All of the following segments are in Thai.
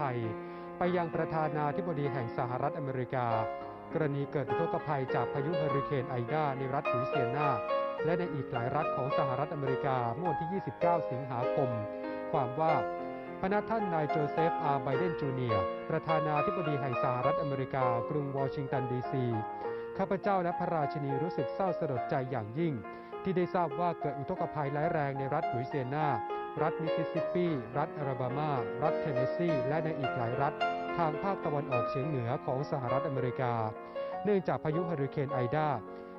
ชหฤทัยไปยังประธานาธิบดีแห่งสหรัฐอเมริกา กรณีเกิดอุทกภัยจากพายุเฮอริเคนไอดาในรัฐหลุยเซียนาและในอีกหลายรัฐของสหรัฐอเมริกาเมื่อวันที่ 29 สิงหาคม ความว่าพนักท่านนายโจเซฟ อาร์ไบเดนจูเนียร์ ประธานาธิบดีแห่งสหรัฐอเมริกา กรุงวอชิงตันดีซี ข้าพเจ้าและพระราชินีรู้สึกเศร้าสลดใจอย่างยิ่ง ที่ได้ทราบว่าเกิดอุทกภัยร้ายแรงในรัฐหลุยเซียนา รัฐมิสซิสซิปปี รัฐอลาบามา รัฐเทนเนสซี และในอีกหลายรัฐ ทางภาคตะวันออกเฉียงเหนือของสหรัฐอเมริกา เนื่องจากพายุเฮอริเคนไอดา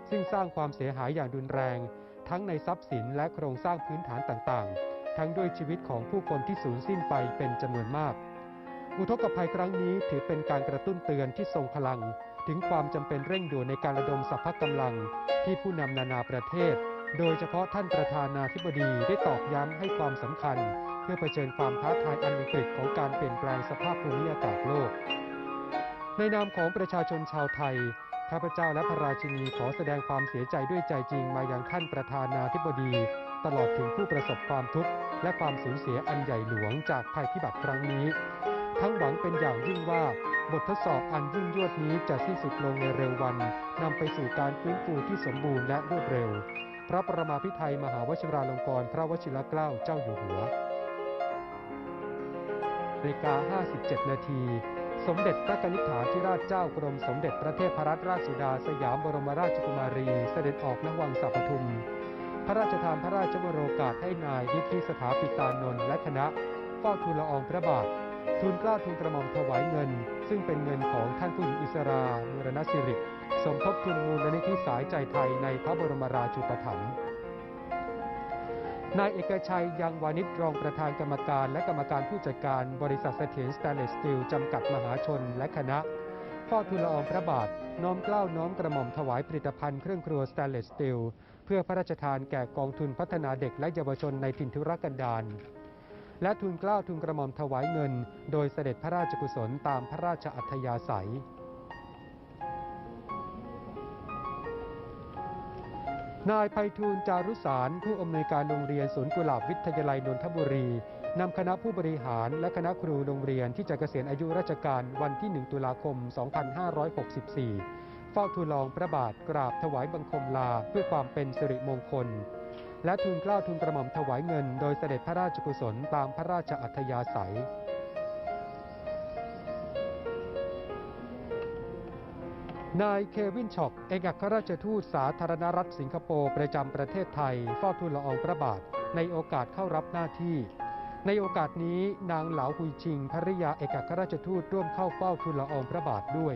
ซึ่งสร้างความเสียหายอย่างรุนแรง ทั้งในทรัพย์สินและโครงสร้างพื้นฐานต่างๆ ทั้งด้วยชีวิตของผู้คนที่สูญสิ้นไปเป็นจำนวนมาก อุทกภัยครั้งนี้ถือเป็นการกระตุ้นเตือนที่ทรงพลัง ถึงความจำเป็นเร่งด่วนในการระดมสรรพกำลัง ที่ผู้นำนานาประเทศ โดยเฉพาะท่านประธานาธิบดีได้ตอกย้ำให้ความสำคัญ เพื่อเผชิญความท้าทายอันวิกฤตของการเปลี่ยนแปลงสภาพภูมิอากาศโลก ในนามของประชาชนชาวไทยข้าพเจ้าและพระราชินีขอแสดงความเสียใจด้วยใจจริงมายังท่านประธานาธิบดี ตลอดถึงผู้ประสบความทุกข์และความสูญเสียอันใหญ่หลวงจากภัยพิบัติครั้งนี้ ทั้งหวังเป็นอย่างยิ่งว่าบททดสอบอันยิ่งยวดนี้จะสิ้นสุดลงในเร็ววันนำไปสู่การฟื้นฟูที่สมบูรณ์และรวดเร็ว ระประมาพิไทยมหาวชิราลงกรณพระวชิรเกล้าเจ้าอยู่หัวนาฬิกา 57 นาที สมเด็จพระนิษฐาธิราชเจ้ากรมสมเด็จพระเทพรัตนราชสุดา สยามบรมราชกุมารี เสด็จออกนวังสัปทุม พระราชทานพระราชวโรกาสให้นายนิธิสถาปิตานนท์และคณะเฝ้าทูลละอองพระบาท ทูลกล้าทูลกระหม่อมถวายเงิน ซึ่งเป็นเงินของท่านผู้หญิงอิสรามูรณสิริ สมทบทุนมูลนิธิสายใจไทยในพระบรมราชูปถัมภ์นายเอกชัยยังวานิชรองประธานกรรมการ และกรรมการผู้จัดการบริษัทเสถียรสแตนเลสสตีลจำกัดมหาชนและคณะเฝ้าทูลละอองพระบาท น้อมเกล้าน้อมกระหม่อมถวายผลิตภัณฑ์เครื่องครัวสแตนเลสสตีลเพื่อพระราชทานแก่กองทุนพัฒนาเด็กและเยาวชนในถิ่นทุรกันดาร และทุนเกล้าทุนกระหม่อมถวายเงิน โดยเสด็จพระราชกุศลตามพระราชอัธยาศัย นายไพฑูรย์จารุสารผู้อำนวยการโรงเรียนสวนกุหลาบวิทยาลัยนนทบุรีนำคณะผู้บริหารและคณะครูโรงเรียนที่จะเกษียณอายุราชการวันที่ 1 ตุลาคม 2564 เฝ้าทูลลองพระบาทกราบถวายบังคมลาเพื่อความเป็นสิริมงคล และทูลเกล้าทูลกระหม่อมถวายเงิน โดยเสด็จพระราชกุศลตามพระราชอัธยาศัย นายเควินช็อกเอกอัครราชทูตสาธารณรัฐสิงคโปร์ประจำประเทศไทยเฝ้าทูลละอองพระบาท ในโอกาสเข้ารับหน้าที่ ในโอกาสนี้นางเหลาหุยชิงภริยาเอกอัครราชทูตร่วมเข้าเฝ้าทูลละอองพระบาทด้วย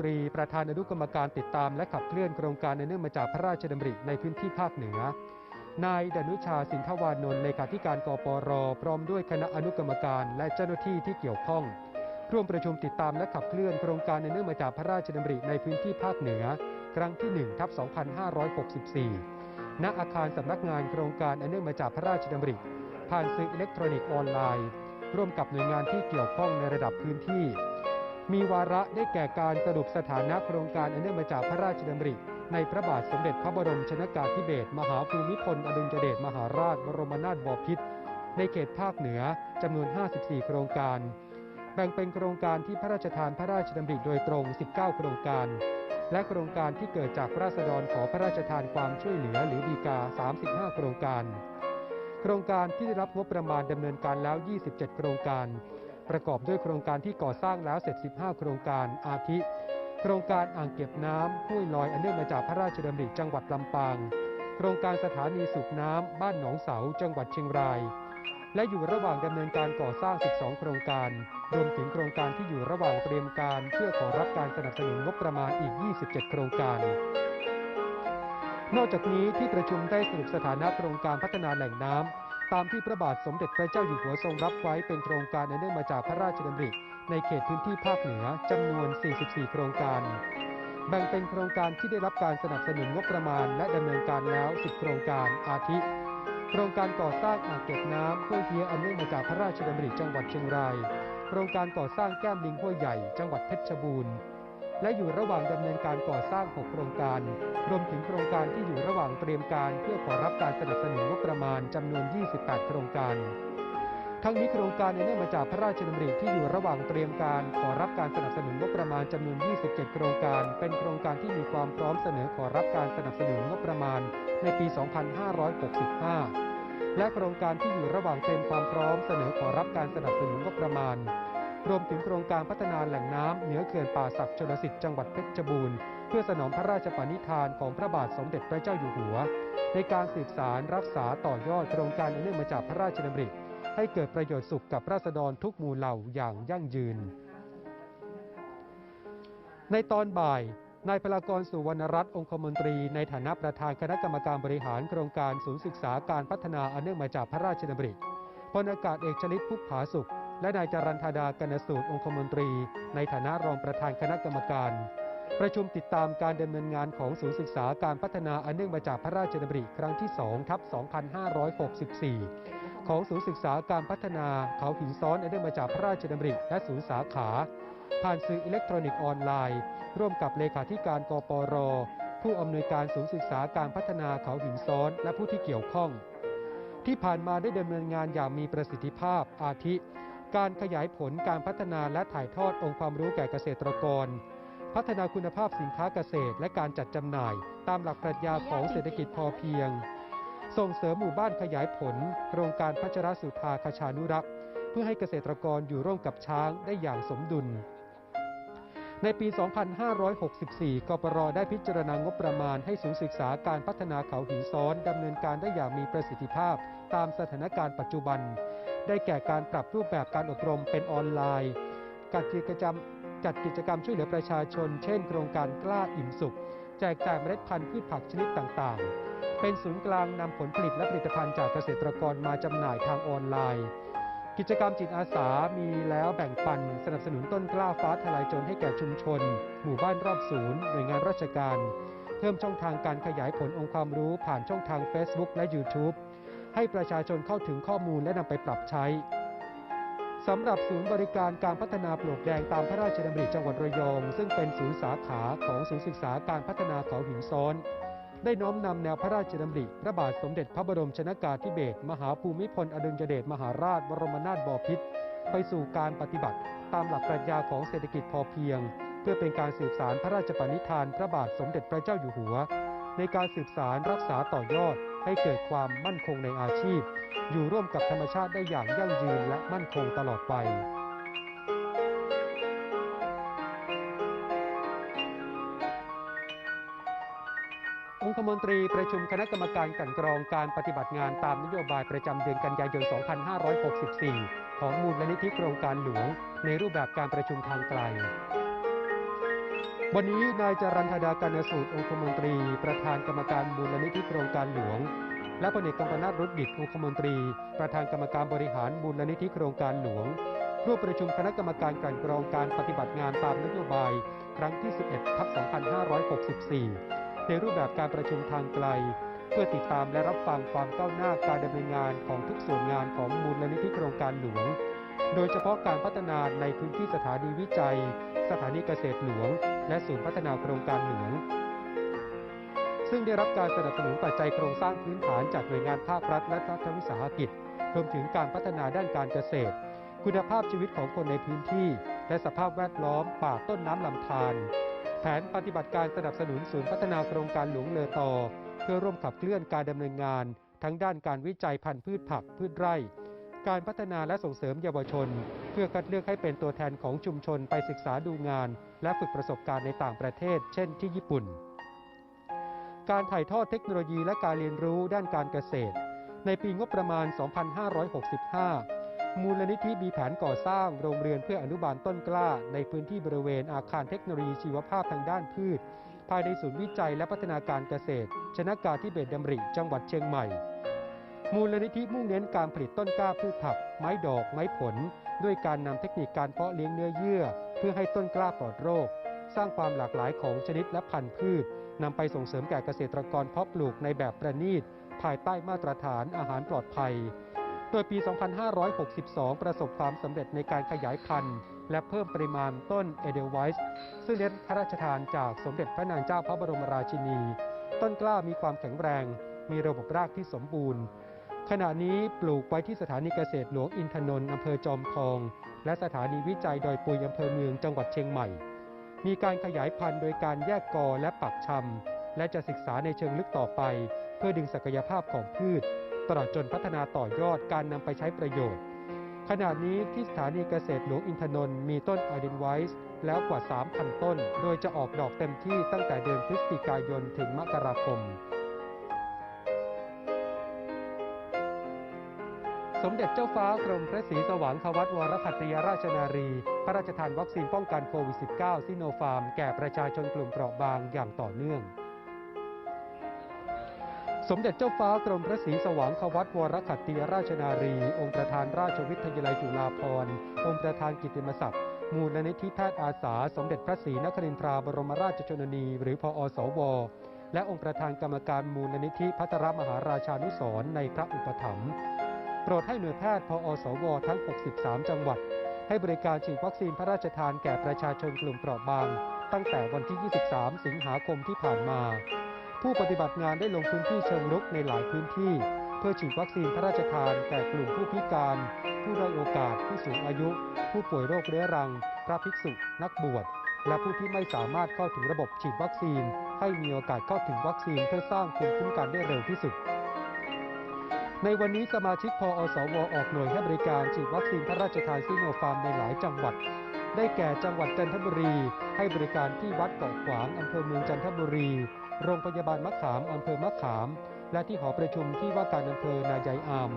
ตรีประธานอนุกรรมการติดตามและขับเคลื่อนโครงการในเนื่องมาจากพระราชดำริในพื้นที่ภาคเหนือ นายดนุชาสินทวานนท์เลขาธิการกปรพร้อมด้วยคณะอนุกรรมการและเจ้าหน้าที่ที่เกี่ยวข้อง ร่วมประชุมติดตามและขับเคลื่อนโครงการในเนื่องมาจากพระราชดำริในพื้นที่ภาคเหนือ ครั้งที่1ทับ2564 ณอาคารสำนักงานโครงการอันเนื่องมาจากพระราชดำริ ผ่านสื่ออิเล็กทรอนิกส์ออนไลน์ ร่วมกับหน่วยงานที่เกี่ยวข้องในระดับพื้นที่ มีวาระได้แก่การสรุปสถานะโครงการอันเนื่องมาจากพระราชดำริ ในพระบาทสมเด็จพระบรมชนากาธิเบศรมหาภูมิพลอดุลยเดชมหาราชบรมนาถบพิตรในเขตภาคเหนือจำนวน 54 โครงการ แบ่งเป็นโครงการที่พระราชทานพระราชดำริโดยตรง 19 โครงการ และโครงการที่เกิดจากราษฎรขอพระราชทานความช่วยเหลือหรือดีกา 35 โครงการ โครงการที่ได้รับงบประมาณดำเนินการแล้ว 27 โครงการ ประกอบด้วยโครงการที่ก่อสร้างแล้วเสร็จ 15 โครงการอาทิ โครงการอ่างเก็บน้ำห้วยลอยอันเนื่องมาจากพระราชดำริจังหวัดลำปาง โครงการสถานีสูบน้ำบ้านหนองเสาจังหวัดเชียงราย และอยู่ระหว่างดำเนินการก่อสร้าง 12 โครงการ รวมถึงโครงการที่อยู่ระหว่างเตรียมการเพื่อขอรับการสนับสนุนงบประมาณอีก 27 โครงการนอกจากนี้ที่ประชุมได้สรุปสถานะโครงการพัฒนาแหล่งน้ำ ตามที่พระบาทสมเด็จพระเจ้าอยู่หัวทรงรับไว้เป็นโครงการในเนื่องมาจากพระราชดำริในเขตพื้นที่ภาคเหนือจำนวน 44 โครงการ แบ่งเป็นโครงการที่ได้รับการสนับสนุนงบประมาณ และดำเนินการแล้ว 10 โครงการอาทิ โครงการก่อสร้างอ่างเก็บน้ำห้วยเฮียอันเนื่องมาจากพระราชดำริจังหวัดเชียงราย โครงการก่อสร้างแก้มลิงห้วยใหญ่ จังหวัดเพชรบูรณ์ และอยู่ระหว่างดำเนินการก่อสร้าง 6 โครงการ รวมถึงโครงการที่อยู่ระหว่างเตรียมการเพื่อขอรับการสนับสนุนงบประมาณจำนวน 28 โครงการ ทั้งนี้โครงการเนื่องมาจากพระราชดำริที่อยู่ระหว่างเตรียมการขอรับการสนับสนุนงบประมาณจำนวน 27 โครงการ เป็นโครงการที่มีความพร้อมเสนอขอรับการสนับสนุนงบประมาณในปี 2565 และโครงการที่อยู่ระหว่างเตรียมความพร้อมเสนอขอรับการสนับสนุนงบประมาณ รวมถึงโครงการพัฒนาแหล่งน้ำเหนือเขื่อนป่าศักดิ์ชลสิทธิ์จังหวัดเพชรบูรณ์เพื่อสนองพระราชปณิธานของพระบาทสมเด็จพระเจ้าอยู่หัว ในการสืบสารรักษาต่อยอดโครงการอันเนื่องมาจากพระราชดำริ ให้เกิดประโยชน์สุขกับราษฎรทุกหมู่เหล่าอย่างยั่งยืน ในตอนบ่ายนายพลากรสุวรรณรัตน์องคมนตรี ในฐานะประธานคณะกรรมการบริหารโครงการศูนย์ศึกษาการพัฒนาอันเนื่องมาจากพระราชดำริพลอากาศเอกชลิตพุกผาสุข และนายจรันธาดากนสูตรองคมนตรี ในฐานะรองประธานคณะกรรมการ ประชุมติดตามการดำเนินงานของศูนย์ศึกษาการพัฒนาอันเนื่องมาจากพระราชดำริครั้งที่2ทับ2564 ของศูนย์ศึกษาการพัฒนาเขาหินซ้อนอันเนื่องมาจากพระราชดำริและศูนย์สาขา ผ่านสื่ออิเล็กทรอนิกส์ออนไลน์ ร่วมกับเลขาธิการกปร ผู้อำนวยการศูนย์ศึกษาการพัฒนาเขาหินซ้อนและผู้ที่เกี่ยวข้อง ที่ผ่านมาได้ดำเนินงานอย่างมีประสิทธิภาพอาทิ การขยายผลการพัฒนาและถ่ายทอดองค์ความรู้แก่เกษตรกร พัฒนาคุณภาพสินค้าเกษตร และการจัดจำหน่าย ตามหลักปรัชญาของเศรษฐกิจพอเพียง ส่งเสริมหมู่บ้านขยายผล โครงการพัชรสุธาคชานุรักษ์ เพื่อให้เกษตรกรอยู่ร่วมกับช้างได้อย่างสมดุล ในปี 2564 กปรได้พิจารณางบประมาณให้ศูนย์ศึกษาการพัฒนาเขาหินซ้อนดำเนินการได้อย่างมีประสิทธิภาพ ตามสถานการณ์ปัจจุบัน ได้แก่การปรับรูปแบบการอบรมเป็นออนไลน์จัดกิจกรรมจัดกิจกรรมช่วยเหลือประชาชน เช่น โครงการกล้าอิ่มสุข แจกจ่ายเมล็ดพันธุ์พืชผักชนิดต่างๆ เป็นศูนย์กลางนำผลผลิตและผลิตภัณฑ์จากเกษตรกรมาจำหน่ายทางออนไลน์ กิจกรรมจิตอาสามีแล้วแบ่งปัน สนับสนุนต้นกล้าฟ้าทลายโจรให้แก่ชุมชน หมู่บ้านรอบศูนย์หน่วยงานราชการ เพิ่มช่องทางการขยายผลองค์ความรู้ผ่านช่องทาง Facebook และ YouTube ให้ประชาชนเข้าถึงข้อมูลและนำไปปรับใช้สำหรับศูนย์บริการการพัฒนาปลวกแดงตามพระราชดำริจังหวัดระยอง ซึ่งเป็นศูนย์สาขาของศูนย์ศึกษาการพัฒนาเขาหินซ้อน ได้น้อมนำแนวพระราชดำริ พระบาทสมเด็จพระบรมชนากาธิเบศรมหาภูมิพลอดุลยเดชมหาราชบรมนาถบพิตรไปสู่การปฏิบัติ ตามหลักปรัชญาของเศรษฐกิจพอเพียง เพื่อเป็นการสืบสารพระราชปณิธาน พระบาทสมเด็จพระเจ้าอยู่หัว ในการสืบสารรักษาต่อยอด ให้เกิดความมั่นคงในอาชีพ อยู่ร่วมกับธรรมชาติได้อย่างยั่งยืนและมั่นคงตลอดไปองคมนตรีประชุมคณะกรรมการกันกรองการปฏิบัติงานตามนโยบายประจำเดือนกันยายน 2564 ของมูลนิธิโครงการหลวงในรูปแบบการประชุมทางไกล วันนี้นายจรันธดาการณสูตรองคมนตรี ประธานกรรมการมูลนิธิโครงการหลวง และพลเอกกัมปนาทรุดดิตองคมนตรี ประธานกรรมการบริหารมูลนิธิโครงการหลวงร่วมประชุมคณะกรรมการกลันกรองการปฏิบัติงานตามนโยบาย ครั้งที่ 11ทับ2564 ในรูปแบบการประชุมทางไกล เพื่อติดตามและรับฟังความก้าวหน้าการดำเนินงานของทุกส่วนงานของมูลนิธิโครงการหลวง โดยเฉพาะการพัฒนาในพื้นที่สถานีวิจัย สถานีเกษตรหลวง และศูนย์พัฒนาโครงการเหลวงซึ่งได้รับการสนับสนุนปัจจัยโครงสร้างพื้นฐานจากหน่วยงานภาครัฐและรัฐวิสาหกิจ รวมถึงการพัฒนาด้านการเกษตร คุณภาพชีวิตของคนในพื้นที่ และสภาพแวดล้อมป่าต้นน้ำลำธารแผนปฏิบัติการสนับสนุนศูนย์พัฒนาโครงการหลวงเลอตอ เพื่อร่วมขับเคลื่อนการดำเนินงาน ทั้งด้านการวิจัยพันธุ์พืชผักพืชไร่ การพัฒนาและส่งเสริมเยาวชน เพื่อคัดเลือกให้เป็นตัวแทนของชุมชนไปศึกษาดูงาน และฝึกประสบการณ์ในต่างประเทศ เช่นที่ญี่ปุ่น การถ่ายทอดเทคโนโลยีและการเรียนรู้ด้านการเกษตร ในปีงบประมาณ 2565 มูลนิธิมีแผนก่อสร้างโรงเรือนเพื่ออนุบาลต้นกล้า ในพื้นที่บริเวณอาคารเทคโนโลยีชีวภาพทางด้านพืช ภายในศูนย์วิจัยและพัฒนาการเกษตร ชนากาธิเบศรดำริ จังหวัดเชียงใหม่ มูลนิธิมุ่งเน้นการผลิตต้นกล้าพืชผัก ไม้ดอก ไม้ผล ด้วยการนำเทคนิคการเพาะเลี้ยงเนื้อเยื่อ เพื่อให้ต้นกล้าปลอดโรค สร้างความหลากหลายของชนิดและพันธุ์พืชนำไปส่งเสริมแก่เกษตรกรเพาะปลูกในแบบประณีต ภายใต้มาตรฐานอาหารปลอดภัย โดยปี 2562 ประสบความสำเร็จในการขยายพันธุ์ และเพิ่มปริมาณต้นเอเดลไวส์ซึ่งได้พระราชทานจากสมเด็จพระนางเจ้าพระบรมราชินี ต้นกล้ามีความแข็งแรง มีระบบรากที่สมบูรณ์ ขณะนี้ปลูกไว้ที่สถานีเกษตรหลวงอินทนนท์อำเภอจอมทอง และสถานีวิจัยดอยปุยอำเภอเมืองจังหวัดเชียงใหม่ มีการขยายพันธุ์โดยการแยกกอและปักชำและจะศึกษาในเชิงลึกต่อไป เพื่อดึงศักยภาพของพืช ตลอดจนพัฒนาต่อยอดการนำไปใช้ประโยชน์ ขณะนี้ที่สถานีเกษตรหลวงอินทนนท์มีต้นไอเดนไวส์แล้วกว่า 3,000 ต้น โดยจะออกดอกเต็มที่ตั้งแต่เดือนพฤศจิกายนถึงมกราคม สมเด็จเจ้าฟ้ากรมพระศรีสว่างควัตวรคัตติยราชนารี พระราชทานวัคซีนป้องกันโควิด -19 ซิโนฟาร์ม แก่ประชาชนกลุ่มเปราะบางอย่างต่อเนื่อง สมเด็จเจ้าฟ้ากรมพระศรีสว่างควัตวรคัตติยราชนารี องค์ประธานราชวิทยาลัยจุฬาภรณ์องค์ประธานกิตติมศักดิ์มูลนิธิแพทย์อาสา สมเด็จพระศรีนครินทราบรมราชชนนี หรือพอสว และองค์ประธานกรรมการมูลนิธิพัทรมหาราชานุสรณ์ในพระอุปถัมภ์ ปรดให้หน่วยแพทย์พอสว ทั้ง 63 จังหวัด ให้บริการฉีดวัคซีนพระราชทานแก่ประชาชนกลุ่มเปราะบาง ตั้งแต่วันที่ 23 สิงหาคมที่ผ่านมา ผู้ปฏิบัติงานได้ลงพื้นที่เชิงรุกในหลายพื้นที่ เพื่อฉีดวัคซีนพระราชทานแก่กลุ่มผู้พิการ ผู้ด้อยโอกาสผู้สูงอายุ ผู้ป่วยโรคเรื้อรัง พระภิกษุ นักบวชและผู้ที่ไม่สามารถเข้าถึงระบบฉีดวัคซีน ให้มีโอกาสเข้าถึงวัคซีนเพื่อสร้างภูมิคุ้มกันได้เร็วที่สุด ในวันนี้สมาชิกพอสวออกหน่วยให้บริการฉีดวัคซีนพระราชทานซิโนฟาร์มในหลายจังหวัด ได้แก่จังหวัดจันทบุรี ให้บริการที่วัดเกาะขวางอำเภอเมืองจันทบุรี โรงพยาบาลมะขามอำเภอมะขาม และที่หอประชุมที่ว่าการอำเภอนายายอาม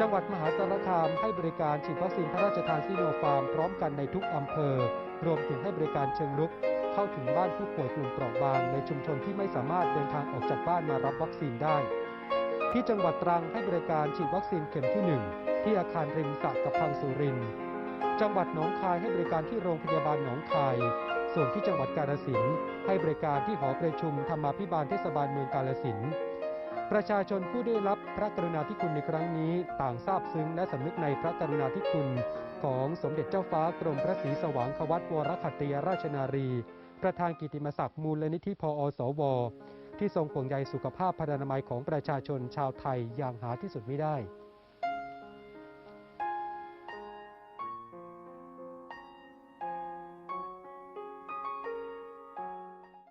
จังหวัดมหาสารคามให้บริการฉีดวัคซีนพระราชทานซิโนฟาร์มพร้อมกันในทุกอำเภอ รวมถึงให้บริการเชิงรุก เข้าถึงบ้านผู้ป่วยกลุ่มเปราะบางในชุมชนที่ไม่สามารถเดินทางออกจากบ้านมารับวัคซีนได้ ที่จังหวัดตรังให้บริการฉีดวัคซีนเข็มที่ 1 ที่อาคารริมสระกับพังสุริน จังหวัดหนองคายให้บริการที่โรงพยาบาลหนองคาย ส่วนที่จังหวัดกาฬสินธุ์ให้บริการที่หอประชุมธรรมาภิบาลเทศบาลเมืองกาฬสินธุ์ประชาชนผู้ได้รับพระกรุณาธิคุณในครั้งนี้ต่างซาบซึ้งและสำนึกในพระกรุณาธิคุณของสมเด็จเจ้าฟ้ากรมพระศรีสว่างควัตวรคัตติยราชนารี ประธานกิติมศักดิ์มูลนิธิพอสว ที่ทรงห่วงใยสุขภาพพรรณนามัยของประชาชนชาวไทยอย่างหาที่สุดไม่ได้